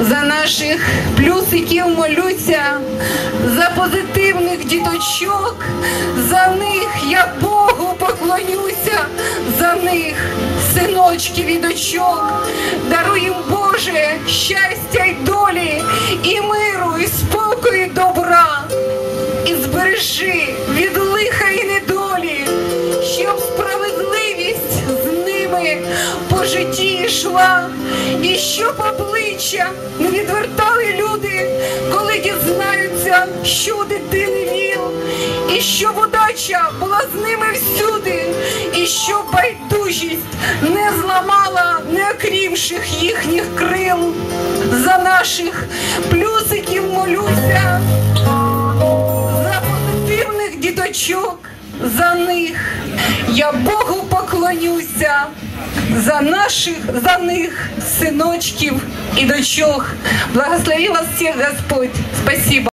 За наших плюсиків молюся, за позитивних діточок, за них я Богу поклонюся, за них синочків і дочок, даруй їм Боже щастя й долі, і миру, і спокою, і добра, і збережи по житті йшла, і щоб обличчя не відвертали люди, коли дізнаються, що у дитини віл, і щоб удача була з ними всюди, і щоб байдужість не зламала неокрівших їхніх крил. За наших плюсиків молюся, за позитивних діточок, за них. Я Богу поклонюся, за наших, за них, синочків і дочок. Благослови вас всіх Господь. Спасибо.